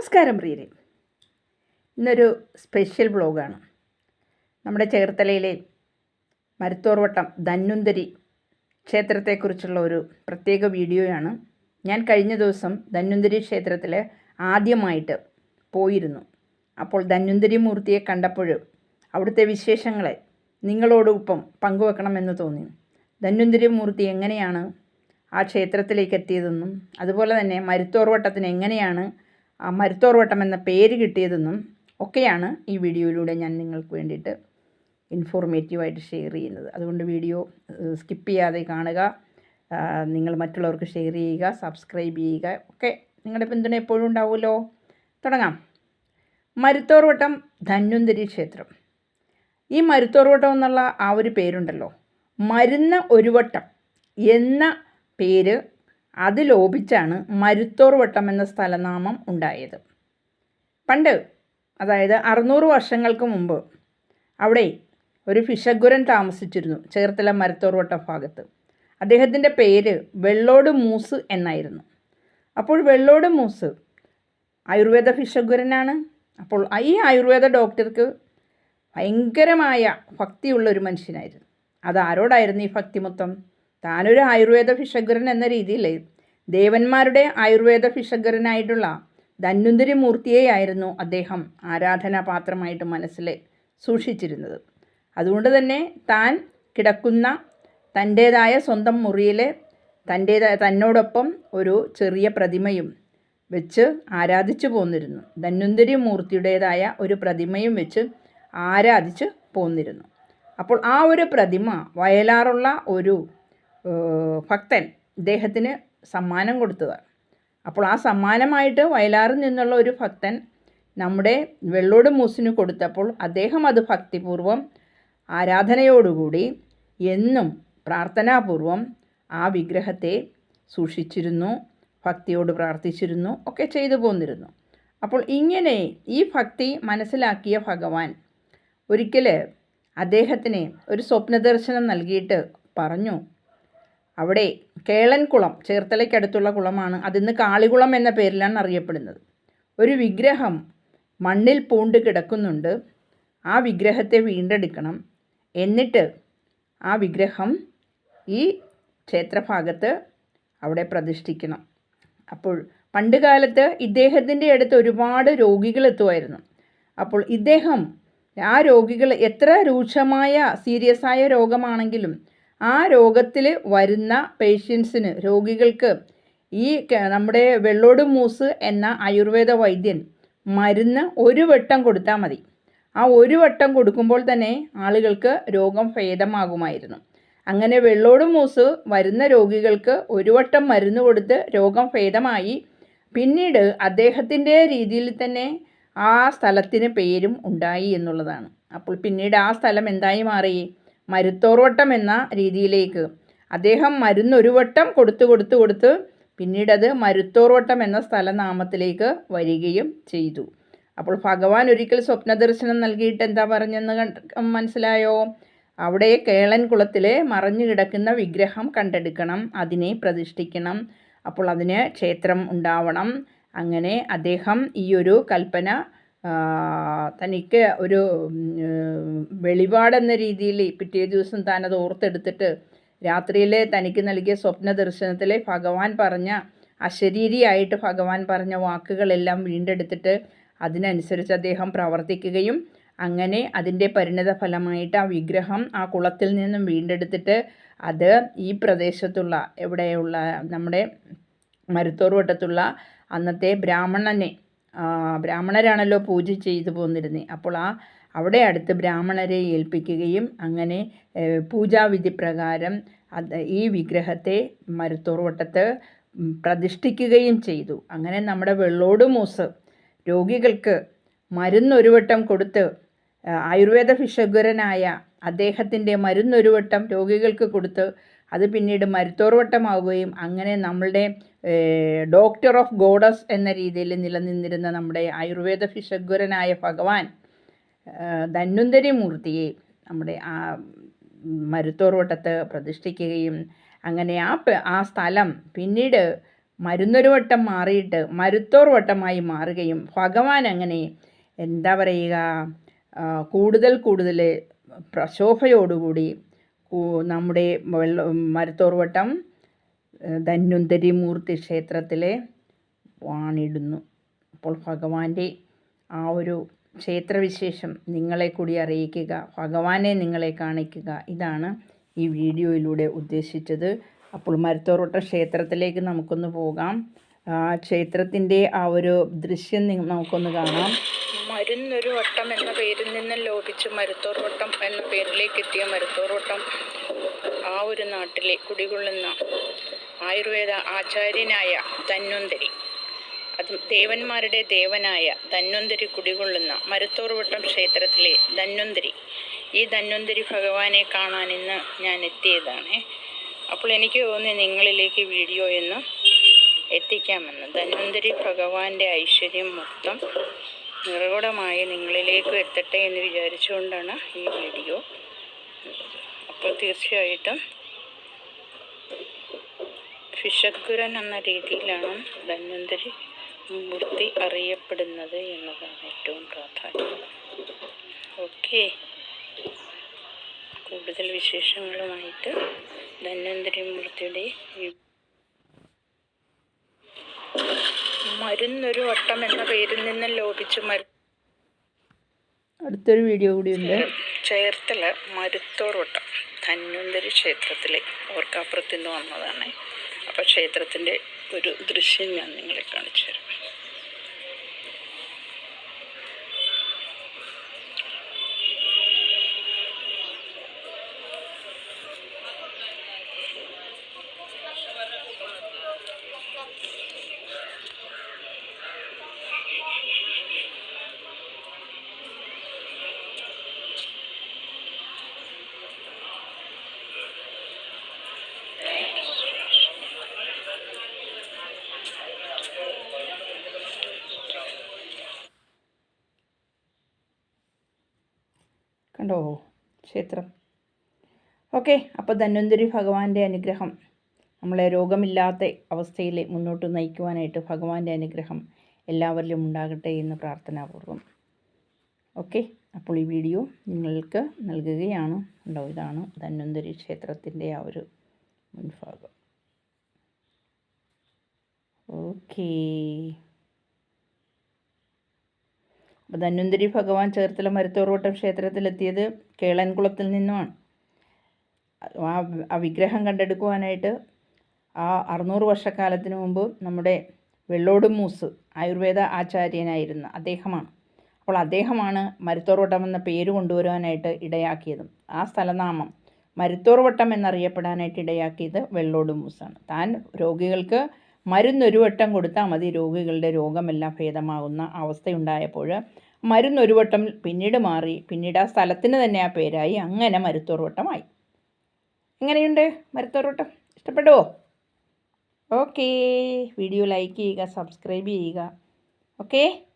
നമസ്കാരം പ്രിയരെ. ഇന്നൊരു സ്പെഷ്യൽ ബ്ലോഗാണ് നമ്മുടെ ചേർത്തലയിലെ മരുത്തോർവട്ടം ധന്വന്തരി ക്ഷേത്രത്തെക്കുറിച്ചുള്ള ഒരു പ്രത്യേക വീഡിയോയാണ്. ഞാൻ കഴിഞ്ഞ ദിവസം ധന്വന്തരി ക്ഷേത്രത്തിൽ ആദ്യമായിട്ട് പോയിരുന്നു. അപ്പോൾ ധന്വന്തരി മൂർത്തിയെ കണ്ടപ്പോൾ അവിടുത്തെ വിശേഷങ്ങളെ നിങ്ങളോടൊപ്പം പങ്കുവെക്കണമെന്ന് തോന്നി. ധന്വന്തരി മൂർത്തി എങ്ങനെയാണ് ആ ക്ഷേത്രത്തിലേക്ക് എത്തിയതെന്നും അതുപോലെ തന്നെ മരുത്തോർവട്ടത്തിന് എങ്ങനെയാണ് മരുത്തോർവട്ടം എന്ന പേര് കിട്ടിയതെന്നും ഒക്കെയാണ് ഈ വീഡിയോയിലൂടെ ഞാൻ നിങ്ങൾക്ക് വേണ്ടിയിട്ട് ഇൻഫോർമേറ്റീവായിട്ട് ഷെയർ ചെയ്യുന്നത്. അതുകൊണ്ട് വീഡിയോ സ്കിപ്പ് ചെയ്യാതെ കാണുക. നിങ്ങൾ മറ്റുള്ളവർക്ക് ഷെയർ ചെയ്യുക സബ്സ്ക്രൈബ് ചെയ്യുക. ഒക്കെ നിങ്ങളുടെ പിന്തുണ എപ്പോഴും ഉണ്ടാവുമല്ലോ. തുടങ്ങാം. മരുത്തോർവട്ടം ധന്വന്തരി ക്ഷേത്രം. ഈ മരുത്തോർവട്ടം എന്നുള്ള ആ ഒരു പേരുണ്ടല്ലോ. മരുന്ന ഒരു വട്ടം എന്ന പേര് അത് ലോപിച്ചാണ് മരുത്തോർവട്ടം എന്ന സ്ഥലനാമം ഉണ്ടായത്. പണ്ട് അതായത് അറുന്നൂറ് വർഷങ്ങൾക്ക് മുമ്പ് അവിടെ ഒരു ഫിഷഗുരൻ താമസിച്ചിരുന്നു ചേർത്തല മരത്തോർവട്ടം ഭാഗത്ത്. അദ്ദേഹത്തിന്റെ പേര് വെള്ളോട് മൂസ് എന്നായിരുന്നു. അപ്പോൾ വെള്ളോട് മൂസ് ആയുർവേദ ഫിഷഗുരനാണ്. അപ്പോൾ ഈ ആയുർവേദ ഡോക്ടർക്ക് ഭയങ്കരമായ ഭക്തിയുള്ള ഒരു മനുഷ്യനായിരുന്നു. അത് ആരോടായിരുന്നു ഈ ഭക്തി മൊത്തം താനൊരു ആയുർവേദ ഭിഷഗ്രൻ എന്ന രീതിയിൽ ദേവന്മാരുടെ ആയുർവേദ ഭിഷഗ്രനായിട്ടുള്ള ധന്വന്തരി മൂർത്തിയെയായിരുന്നു അദ്ദേഹം ആരാധനാപാത്രമായിട്ട് മനസ്സിൽ സൂക്ഷിച്ചിരുന്നത്. അതുകൊണ്ട് തന്നെ താൻ കിടക്കുന്ന തന്റേതായ സ്വന്തം മുറിയിൽ തന്റേതായ തന്നോടൊപ്പം ഒരു ചെറിയ പ്രതിമയും വെച്ച് ആരാധിച്ചു പോന്നിരുന്നു. ധന്വന്തരി മൂർത്തിയുടേതായ ഒരു പ്രതിമയും വെച്ച് ആരാധിച്ച് പോന്നിരുന്നു. അപ്പോൾ ആ ഒരു പ്രതിമ വയലാറുള്ള ഒരു ഭക്തൻ ഇദ്ദേഹത്തിന് സമ്മാനം കൊടുത്തത് അപ്പോൾ ആ സമ്മാനമായിട്ട് വയലാറിൽ നിന്നുള്ള ഒരു ഭക്തൻ നമ്മുടെ വെള്ളോട് മൂസിന് കൊടുത്തപ്പോൾ അദ്ദേഹം അത് ഭക്തിപൂർവം ആരാധനയോടുകൂടി എന്നും പ്രാർത്ഥനാപൂർവം ആ വിഗ്രഹത്തെ സൂക്ഷിച്ചിരുന്നു ഭക്തിയോട് പ്രാർത്ഥിച്ചിരുന്നു ഒക്കെ ചെയ്തു പോന്നിരുന്നു. അപ്പോൾ ഇങ്ങനെ ഈ ഭക്തി മനസ്സിലാക്കിയ ഭഗവാൻ ഒരിക്കൽ അദ്ദേഹത്തിന് ഒരു സ്വപ്നദർശനം നൽകിയിട്ട് പറഞ്ഞു അവിടെ കേളൻകുളം ചേർത്തലയ്ക്കടുത്തുള്ള കുളമാണ്. അതിന്ന് കാളികുളം എന്ന പേരിലാണ് അറിയപ്പെടുന്നത്. ഒരു വിഗ്രഹം മണ്ണിൽ പൂണ്ട് കിടക്കുന്നുണ്ട്. ആ വിഗ്രഹത്തെ വീണ്ടെടുക്കണം. എന്നിട്ട് ആ വിഗ്രഹം ഈ ക്ഷേത്രഭാഗത്ത് അവിടെ പ്രതിഷ്ഠിക്കണം. അപ്പോൾ പണ്ട് കാലത്ത് ഇദ്ദേഹത്തിന്റെ അടുത്ത് ഒരുപാട് രോഗികൾ എത്തുമായിരുന്നു. അപ്പോൾ ഇദ്ദേഹം ആ രോഗികൾ എത്ര രൂക്ഷമായ സീരിയസ് ആയ രോഗമാണെങ്കിലും ആ രോഗത്തിൽ വരുന്ന പേഷ്യൻസിന് രോഗികൾക്ക് ഈ നമ്മുടെ വെള്ളോട് മൂസ് എന്ന ആയുർവേദ വൈദ്യൻ മരുന്ന് ഒരു വട്ടം കൊടുത്താൽ മതി. ആ ഒരു വട്ടം കൊടുക്കുമ്പോൾ തന്നെ ആളുകൾക്ക് രോഗം ഭേദമാകുമായിരുന്നു. അങ്ങനെ വെള്ളോട് മൂസ് വരുന്ന രോഗികൾക്ക് ഒരു വട്ടം മരുന്ന് കൊടുത്ത് രോഗം ഭേദമായി. പിന്നീട് അദ്ദേഹത്തിന്റെ രീതിയിൽ തന്നെ ആ സ്ഥലത്തിന് പേരും ഉണ്ടായി എന്നുള്ളതാണ്. അപ്പോൾ പിന്നീട് ആ സ്ഥലം എന്തായി മാറി? മരുത്തോർവട്ടം എന്ന രീതിയിലേക്ക്. അദ്ദേഹം മരുന്നൊരു വട്ടം കൊടുത്തു കൊടുത്തു കൊടുത്ത് പിന്നീടത് മരുത്തോർവട്ടം എന്ന സ്ഥലനാമത്തിലേക്ക് വരികയും ചെയ്തു. അപ്പോൾ ഭഗവാൻ ഒരിക്കൽ സ്വപ്നദർശനം നൽകിയിട്ട് എന്താ പറഞ്ഞെന്ന് മനസ്സിലായോ? അവിടെ കേളൻ കുളത്തിലെ മറഞ്ഞു കിടക്കുന്ന വിഗ്രഹം കണ്ടെടുക്കണം അതിനെ പ്രതിഷ്ഠിക്കണം അപ്പോൾ അതിന് ക്ഷേത്രം ഉണ്ടാവണം. അങ്ങനെ അദ്ദേഹം ഈ ഒരു കൽപ്പന തനിക്ക് ഒരു വെളിപാടെന്ന രീതിയിൽ പിറ്റേ ദിവസം താൻ അത് ഓർത്തെടുത്തിട്ട് രാത്രിയിലെ തനിക്ക് നൽകിയ സ്വപ്ന ദർശനത്തിലെ ഭഗവാൻ പറഞ്ഞ അശരീരിയായിട്ട് ഭഗവാൻ പറഞ്ഞ വാക്കുകളെല്ലാം വീണ്ടെടുത്തിട്ട് അതിനനുസരിച്ച് അദ്ദേഹം പ്രവർത്തിക്കുകയും അങ്ങനെ അതിന്റെ പരിണിത ഫലമായിട്ട് ആ വിഗ്രഹം ആ കുളത്തിൽ നിന്നും വീണ്ടെടുത്തിട്ട് അത് ഈ പ്രദേശത്തുള്ള എവിടെയുള്ള നമ്മുടെ മരുത്തോർ വട്ടത്തുള്ള അന്നത്തെ ബ്രാഹ്മണനെ ബ്രാഹ്മണരാണല്ലോ പൂജ ചെയ്തു പോന്നിരുന്നത് അപ്പോൾ ആ അവിടെ അടുത്ത് ബ്രാഹ്മണരെ ഏൽപ്പിക്കുകയും അങ്ങനെ പൂജാവിധി പ്രകാരം ഈ വിഗ്രഹത്തെ മരുത്തോർ വട്ടത്ത് ഉം, പ്രതിഷ്ഠിക്കുകയും ചെയ്തു. അങ്ങനെ നമ്മുടെ വെള്ളോട് മൂസ് രോഗികൾക്ക് മരുന്നൊരു വട്ടം കൊടുത്ത് ആയുർവേദ ഭിഷഗ്വരനായ അദ്ദേഹത്തിന്റെ മരുന്നൊരു വട്ടം രോഗികൾക്ക് കൊടുത്ത് അത് പിന്നീട് മരുത്തോർവട്ടമാവുകയും അങ്ങനെ നമ്മളുടെ ഡോക്ടർ ഓഫ് ഗോഡസ് എന്ന രീതിയിൽ നിലനിന്നിരുന്ന നമ്മുടെ ആയുർവേദ ഫിഷഗ്വരനായ ഭഗവാൻ ധന്വന്തരി മൂർത്തിയെ നമ്മുടെ ആ മരുത്തോർവട്ടത്ത് പ്രതിഷ്ഠിക്കുകയും അങ്ങനെ ആ ആ സ്ഥലം പിന്നീട് മരുന്നൊരു വട്ടം മാറിയിട്ട് മരുത്തോർ വട്ടമായി മാറുകയും ഭഗവാൻ അങ്ങനെ എന്താ പറയുക കൂടുതൽ കൂടുതൽ പ്രശോഭയോടുകൂടി നമ്മുടെ വെള്ള മരത്തോർവട്ടം ധന്വന്തരി മൂർത്തി ക്ഷേത്രത്തിലെ വാണിടുന്നു. അപ്പോൾ ഭഗവാന്റെ ആ ഒരു ക്ഷേത്രവിശേഷം നിങ്ങളെ കൂടി അറിയിക്കുക ഭഗവാനെ നിങ്ങളെ കാണിക്കുക. ഇതാണ് ഈ വീഡിയോയിലൂടെ ഉദ്ദേശിച്ചത്. അപ്പോൾ മരത്തോർവട്ടം ക്ഷേത്രത്തിലേക്ക് നമുക്കൊന്ന് പോകാം. ക്ഷേത്രത്തിന്റെ ആ ഒരു ദൃശ്യം നമുക്കൊന്ന് കാണാം. മരുന്നൊരു വട്ടം എന്ന പേരിൽ നിന്ന് ലോപിച്ച് മരുത്തോർ വട്ടം എന്ന പേരിലേക്ക് എത്തിയ മരുത്തോർ വട്ടം ആ ഒരു നാട്ടിലെ കുടികൊള്ളുന്ന ആയുർവേദ ആചാര്യനായ ധന്വന്തരി അത് ദേവന്മാരുടെ ദേവനായ ധന്വന്തരി കുടികൊള്ളുന്ന മരുത്തോർ വട്ടം ക്ഷേത്രത്തിലെ ധന്വന്തരി. ഈ ധന്വന്തരി ഭഗവാനെ കാണാൻ ഇന്ന് ഞാൻ എത്തിയതാണ്. അപ്പോൾ എനിക്ക് തോന്നി നിങ്ങളിലേക്ക് വീഡിയോ എന്ന് എത്തിക്കാമെന്ന്. ധന്വന്തരി ഭഗവാന്റെ ഐശ്വര്യം മൊത്തം നിറകുടമായി നിങ്ങളിലേക്ക് എത്തട്ടെ എന്ന് വിചാരിച്ചുകൊണ്ടാണ് ഈ വീഡിയോ അപ്പോൾ തീർച്ചയായിട്ടും ഫിഷക്കുരൻ എന്ന രീതിയിലാണ് ധന്വന്തരി മൂർത്തി അറിയപ്പെടുന്നത് എന്നതാണ് ഏറ്റവും പ്രാധാന്യം. ഓക്കെ. കൂടുതൽ വിശേഷങ്ങളുമായിട്ട് ധന്വന്തരി മൂർത്തിയുടെ മരുന്നൊരു വട്ടം എന്ന പേരിൽ നിന്ന് ലോപിച്ചു മരു അടുത്തൊരു വീഡിയോ കൂടിയുണ്ട് ചേർത്തല മരുത്തോർ വട്ടം. ധന്വന്തരി ക്ഷേത്രത്തിലെ ഓർക്കാപ്പുറത്തു നിന്ന് വന്നതാണ്. അപ്പോൾ ക്ഷേത്രത്തിന്റെ ഒരു ദൃശ്യം ഞാൻ നിങ്ങളെ കാണിച്ചു തരാം. കണ്ടോ? ക്ഷേത്രം. ഓക്കെ അപ്പോൾ ധന്വന്തരി ഭഗവാന്റെ അനുഗ്രഹം. നമ്മളെ രോഗമില്ലാത്ത അവസ്ഥയിൽ മുന്നോട്ട് നയിക്കുവാനായിട്ട് ഭഗവാന്റെ അനുഗ്രഹം എല്ലാവരിലും ഉണ്ടാകട്ടെ എന്ന് പ്രാർത്ഥനാപൂർവം. ഓക്കെ അപ്പോൾ ഈ വീഡിയോ നിങ്ങൾക്ക് നൽകുകയാണ്. ഉണ്ടോ ഇതാണ് ധന്വന്തരി ക്ഷേത്രത്തിന്റെ ആ ഒരു മുൻഭാഗം. ഓക്കേ. ധന്വന്തരി ഭഗവാൻ ചേർത്തല മരുത്തോറോട്ടം ക്ഷേത്രത്തിലെത്തിയത് കേളൻകുളത്തിൽ നിന്നുമാണ്. ആ ആ വിഗ്രഹം കണ്ടെടുക്കുവാനായിട്ട് ആ അറുന്നൂറ് വർഷക്കാലത്തിന് മുമ്പ് നമ്മുടെ വെള്ളോട് മൂസ് ആയുർവേദ ആചാര്യനായിരുന്ന അദ്ദേഹമാണ്. അപ്പോൾ അദ്ദേഹമാണ് മരുത്തോർവട്ടം എന്ന പേര് കൊണ്ടുവരുവാനായിട്ട് ഇടയാക്കിയതും. ആ സ്ഥലനാമം മരുത്തോർവട്ടം എന്നറിയപ്പെടാനായിട്ട് ഇടയാക്കിയത് വെള്ളോട് മൂസാണ്. താൻ രോഗികൾക്ക് മരുന്നൊരു വട്ടം കൊടുത്താൽ മതി രോഗികളുടെ രോഗമെല്ലാം ഭേദമാകുന്ന അവസ്ഥയുണ്ടായപ്പോൾ മരുന്നൊരു വട്ടം പിന്നീട് മാറി പിന്നീട് ആ സ്ഥലത്തിന് തന്നെ ആ പേരായി അങ്ങനെ മരുത്തോർവട്ടമായി. എങ്ങനെയുണ്ട് മരുത്തോർവട്ടം? ഇഷ്ടപ്പെടുവോ ഓക്കേ. വീഡിയോ ലൈക്ക് ചെയ്യുക സബ്സ്ക്രൈബ് ചെയ്യുക. ഓക്കേ.